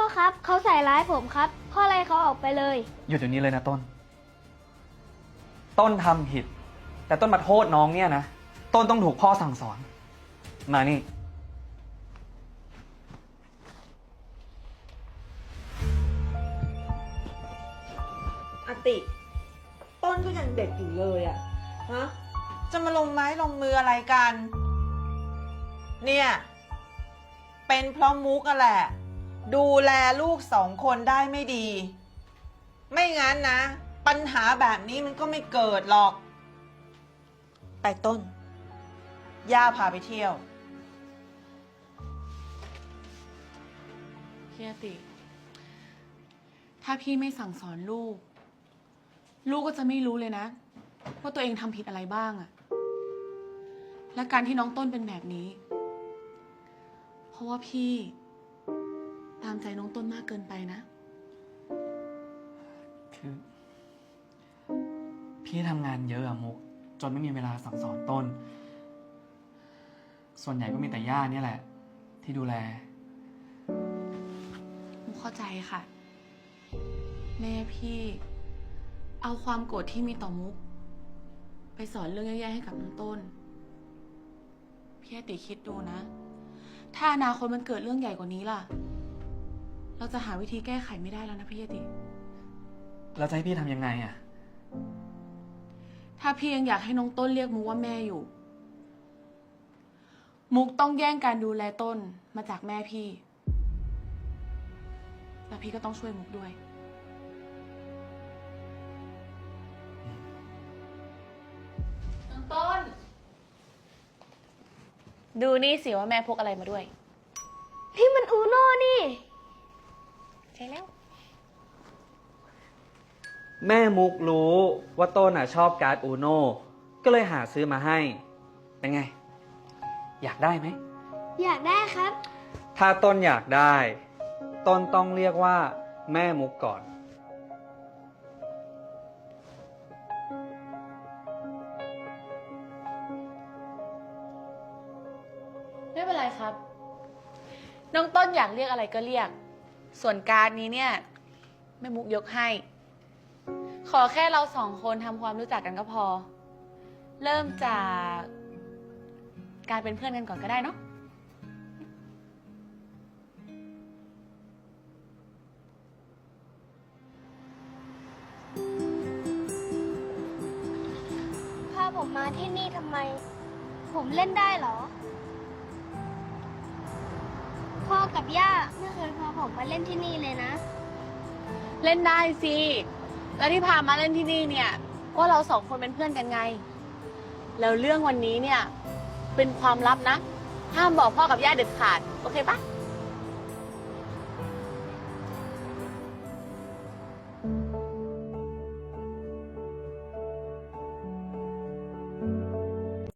พ่อครับเขาใส่ร้ายผมครับ พ่อไล่เขาออกไปเลย หยุดเดี๋ยวนี้เลยนะต้น ต้นทำผิด แต่ต้นมาโทษน้องเนี่ยนะ ต้นต้องถูกพ่อสั่งสอน มานี่ อติ ต้นก็ยังเด็กอยู่เลยอะฮะจะมาลงไม้ลงมืออะไรกัน เนี่ย เป็นเพราะมุกอะแหละ ดูแลลูกสองคนได้ไม่ดี ไม่งั้นนะ ปัญหาแบบนี้มันก็ไม่เกิดหรอก ไปต้น ย่าพาไปเที่ยวพี่อติ ถ้าพี่ไม่สั่งสอนลูก ลูกก็จะไม่รู้เลยนะ ว่าตัวเองทำผิดอะไรบ้างอะและการที่น้องต้นเป็นแบบนี้ เพราะว่าพี่ามใจน้องต้นมากเกินไปนะ คือ พี่ทำงานเยอะอะมุก จนไม่มีเวลาสั่งสอนต้น ส่วนใหญ่ก็มีแต่ย่าเนี่ยแหละ ที่ดูแล มุกเข้าใจค่ะ แม่พี่ เอาความโกรธที่มีต่อมุก ไปสอนเรื่องแย่ๆให้กับน้องต้น พี่อติคิดดูนะ ถ้าอนาคตมันเกิดเรื่องใหญ่กว่านี้ล่ะ เราจะหาวิธีแก้ไขไม่ได้แล้วนะพี่อติแล้วจะให้พี่ทำยังไงอะถ้าพี่ยังอยากให้น้องต้นเรียกมุกว่าแม่อยู่ มุกต้องแย่งการดูแลต้นมาจากแม่พี่ แล้วพี่ก็ต้องช่วยมุกด้วย น้องต้น ดูนี่สิว่าแม่พกอะไรมาด้วย พี่มันอูโน่นี่ ใช่แล้ว แม่มุกรู้ว่าต้นอะชอบการ์ดอูโน่ก็เลยหาซื้อมาให้ เป็นไง อยากได้ไหม อยากได้ครับ ถ้าต้นอยากได้ ต้นต้องเรียกว่า แม่มุกก่อน ไม่เป็นไรครับ น้องต้นอยากเรียกอะไรก็เรียก ส่วนการดนี้เนี่ยแม่มุกยกให้ ขอแค่เราสองคนทำความรู้จักกันก็พอ เริ่มจากการเป็นเพื่อนกันก่อนก็ได้เนาะพาผมมาที่นี่ทำไม ผมเล่นได้เหรอ พ่อกับย่าไม่เคยพาผมมาเล่นที่นี่เลยนะ เล่นได้สิ แล้วที่พามาเล่นที่นี่เนี่ยก็เราสองคนเป็นเพื่อนกันไง แล้วเรื่องวันนี้เนี่ย เป็นความลับนะ ห้ามบอกพ่อกับย่าเด็ดขาด โอเคปะ